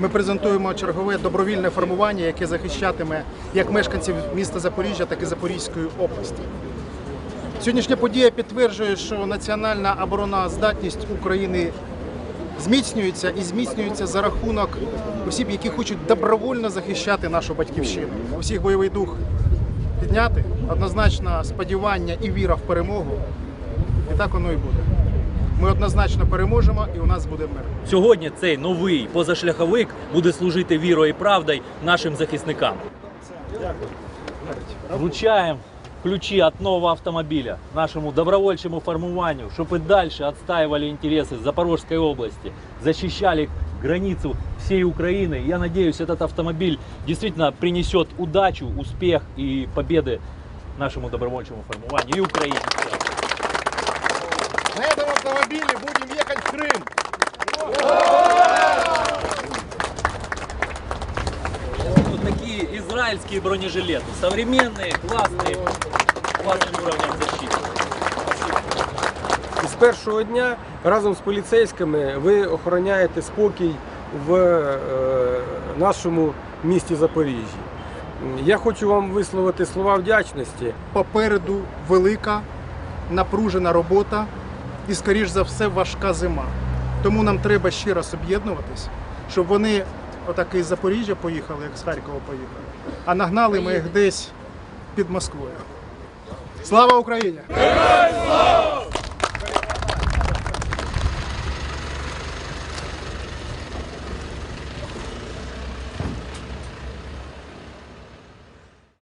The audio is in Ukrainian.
ми презентуємо чергове добровільне формування, яке захищатиме як мешканців міста Запоріжжя, так і Запорізької області. Сьогоднішня подія підтверджує, що національна оборонна здатність України зміцнюється і зміцнюється за рахунок осіб, які хочуть добровольно захищати нашу батьківщину. Усіх бойовий дух підняти, однозначно сподівання і віра в перемогу. І так воно і буде. Ми однозначно переможемо, і у нас буде мир. Сьогодні цей новий позашляховик буде служити вірою і правдою нашим захисникам. Вручаємо ключі від нового автомобіля нашому добровольчому формуванню, щоб і далі відстаивали інтереси Запорожской области, защищали границу всей Украины. Я надеюсь, этот автомобиль действительно принесет удачу, успех и победы нашему добровольчему формуванию и Украине. в целом. На этом автомобиле будем ехать в Крым. Вот такие израильские бронежилеты. Современные, классные, классным уровнем защиты. І з першого дня разом з поліцейськими ви охороняєте спокій в е, нашому місті Запоріжжі. Я хочу вам висловити слова вдячності. Попереду велика напружена робота і, скоріш за все, важка зима. Тому нам треба ще раз об'єднуватись, щоб вони отак із Запоріжжя поїхали, як з Харкова поїхали, а нагнали ми їх десь під Москвою. Слава Україні! Слава!